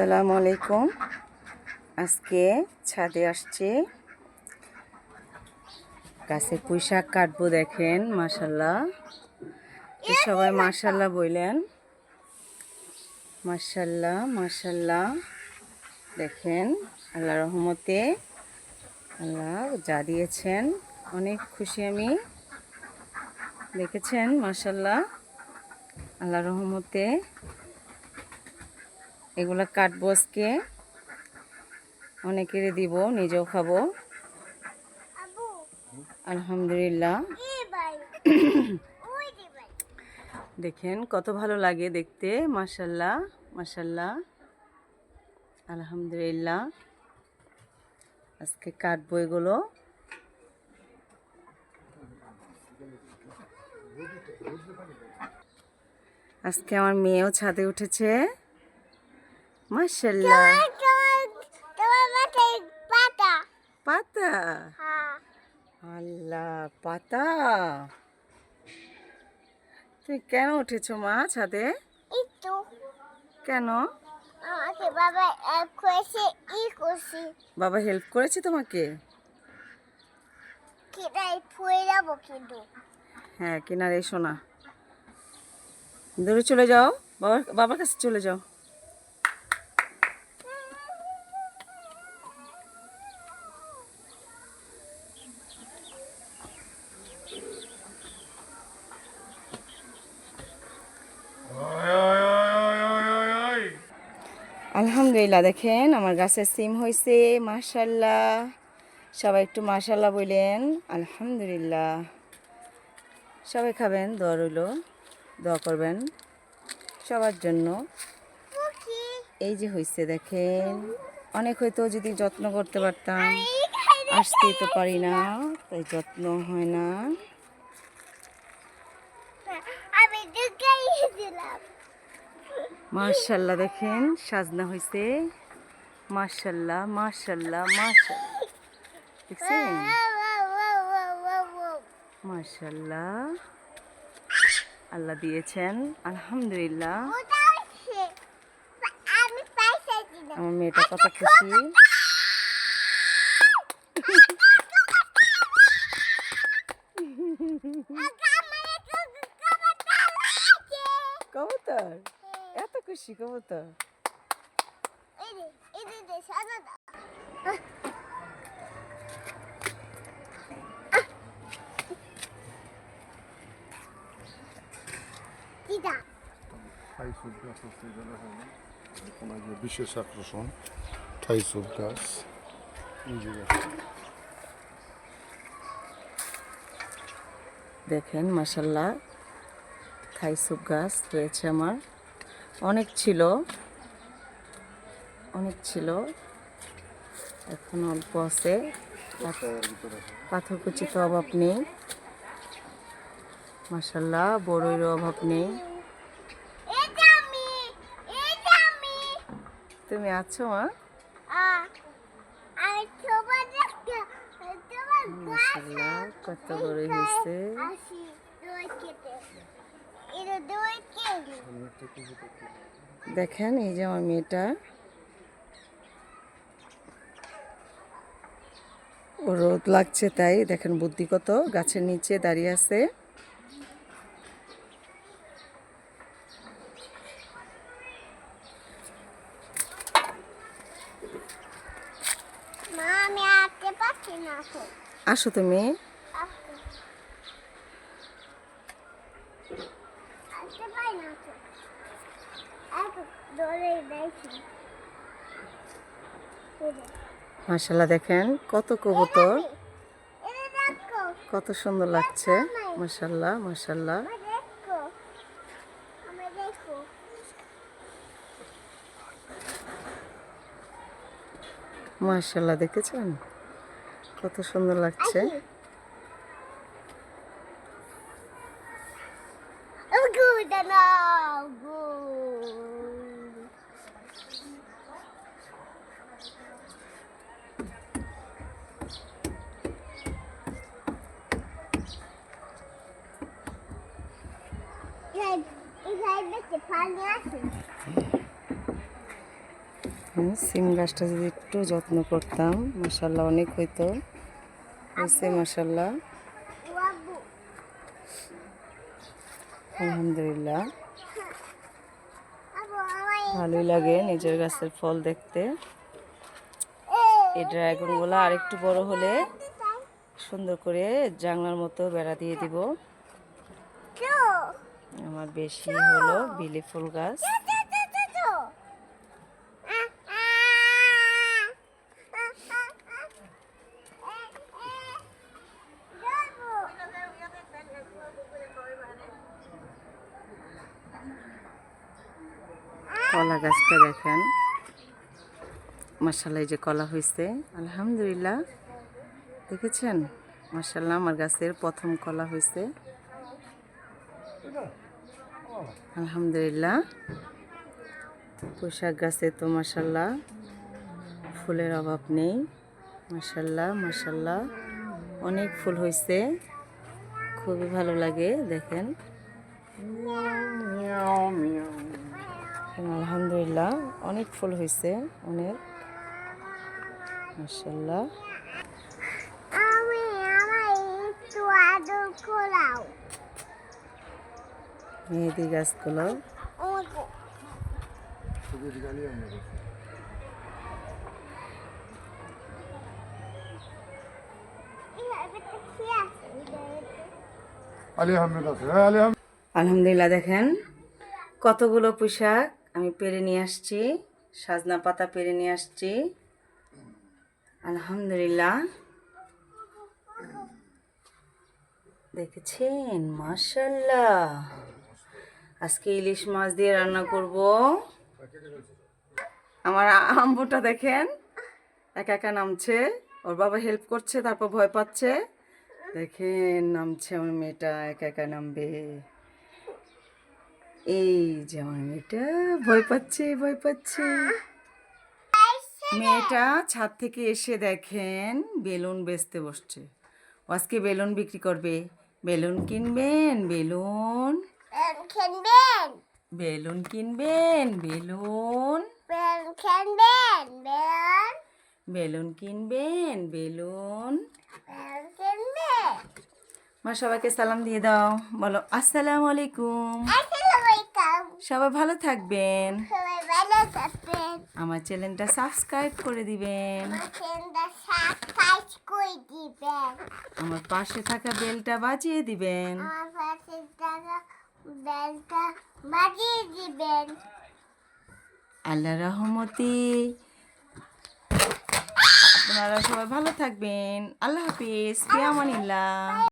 আসসালামু আলাইকুম। আজকে ছাদে আসছে। গাছে পুঁই শাক কাটবো দেখেন মাসাল্লাহ সবাই মাসাল্লাহ বললেন মাসাল্লাহ মাসাল্লাহ দেখেন আল্লাহ রহমতে আল্লাহ যা দিয়েছেন, অনেক খুশি আমি। দেখেছেন মাসাল্লাহ আল্লাহ রহমতে এগুলা কাটবো আজকে অনেকেরই দিব, নিজেও খাব। আলহামদুলিল্লাহ। দেখেন কত ভালো লাগে দেখতে মাসাল্লাহ মাসাল্লাহ আলহামদুলিল্লাহ। আজকে কাটবো এগুলো। আজকে আমার মেয়েও ছাদে উঠেছে। মাসাল্লাহ পাতা। পাতা? আল্লাহ পাতা? তুই কেন উঠেছো মা ছাদে? কেন? বাবা এক করেছে ই করছি। বাবা হেল্প করেছে তোমাকে? কিনাই ফুয়ে যাব কিন্তু। হ্যাঁ কিনারে এসো না দূরে চলে যাও। বাবার বাবার কাছে চলে যাও। আলহামদুলিল্লাহ, দেখেন আমার গাছে সিম হয়েছে মাশাল্লাহ সবাই একটু মাশাল্লাহ বললেন আলহামদুলিল্লাহ। সবাই খাবেন, দোয়া রইল, দোয়া করবেন সবার জন্য। এই যে হয়েছে দেখেন, অনেক হয়তো যদি যত্ন করতে পারতাম আসতেই তো পারি না, তাই যত্ন হয় না। মার্শাল্লাহ দেখেন সাজনা হয়েছে মার্শাল্লাহ মার্শাল্লাহ মার্শাল্লাহ মার্শাল্লাহ আল্লাহ দিয়েছেন, আলহামদুলিল্লাহ। আমার মেয়েটা কত খুশি। কবুতর? গাছ ওনার যে বিশেষ আকর্ষণ থাইসুপ গাছ এই যে গাছ। দেখেন মাসাল্লাহ থাই সুপ গাছ রয়েছে আমার। অনেক ছিল। অনেক ছিল। এখন অল্প আছে। ভিতরে আছে। অভাব নেই। মাসাল্লাহ বড়ইরও অভাব নেই। তুমি আছো, মা? কত বড়ই হয়েছে। দেখেন এই যে আমার মেয়েটা। রোদ লাগছে তাই দেখেন বুদ্ধি কত গাছের নিচে দাঁড়িয়ে আছে। আসো তুমি। না দেখেন কত কবুতর। কত সুন্দর লাগছে। মাসাল্লাহ মাসাল্লাহ মাসাল্লাহ দেখেছেন? কত সুন্দর লাগছে। সিম গাছটা যদি একটু যত্ন করতাম মাসাল্লাহ অনেক হইতো। হয়েছে মাসাল্লাহ আলহামদুলিল্লাহ। ভালোই লাগে নিজের গাছের ফল দেখতে। এই ড্রাগনগুলো আরেকটু বড় হলে সুন্দর করে জানলার মতো বেড়া দিয়ে দিব। আমার বেশি হলো বিলি ফুল গাছ। কলা গাছটা দেখেন। মাসাল্লাহ এই যে কলা হয়েছে আলহামদুলিল্লাহ। দেখেছেন? মাসাল্লাহ আমার গাছের প্রথম কলা হয়েছে আলহামদুলিল্লাহ। পোশাক গাছে তো মাসাল্লাহ ফুলের অভাব নেই। মাসাল্লাহ মাসাল্লাহ অনেক ফুল হয়েছে খুবই ভালো লাগে, দেখেন। আলহামদুলিল্লাহ, অনেক ফুল হয়েছে অনেক। মাসাল্লাহ আমি আমার একটু আদর করাও মেহেদি গাছগুলো আমাকে শুধু গালি আমরা করছি। এটা কি আছে আলী আহমেদ আছে হ্যাঁ আলী আহমেদ আলহামদুলিল্লাহ, দেখেন কতগুলো পোশাক আমি পেরে নিয়ে আসছি, সাজনা পাতা পেরে নিয়ে আসছি। আলহামদুলিল্লাহ। দেখেছেন? মাশাল্লাহ আজকে ইলিশ মাছ দিয়ে রান্না করব। আমার আম্বুটা দেখেন, একা একা নামছে। ওর বাবা হেল্প করছে, তারপর ভয় পাচ্ছে। দেখেন, নামছে আমার মেয়েটা, একা একা নামবে। এই যে আমার মেয়েটা, ভয় পাচ্ছে ভয় পাচ্ছে। মেয়েটা ছাদ থেকে এসে দেখেন, বেলুন বেচতে বসছে। আজকে বেলুন বিক্রি করবে। বেলুন কিনবেন, বেলুন। খেলবেন বেলুন কিনবেন বেলুন। বেল খেলবেন বেল। বেলুন কিনবেন বেলুন। মা সবাইকে সালাম দিয়ে দাও। বলো আসসালামু আলাইকুম সবাই ভালো থাকবেন। ভালো থাকবেন। আমার চ্যানেলটা সাবস্ক্রাইব করে দিবেন। আমার পাশে থাকা বেলটা বাজিয়ে দিবেন। বাজিয়ে দিবেন আল্লাহ রহমতি। আপনারা সবাই ভালো থাকবেন। আল্লাহ হাফিজ ফিয়ামানিল্লাহ।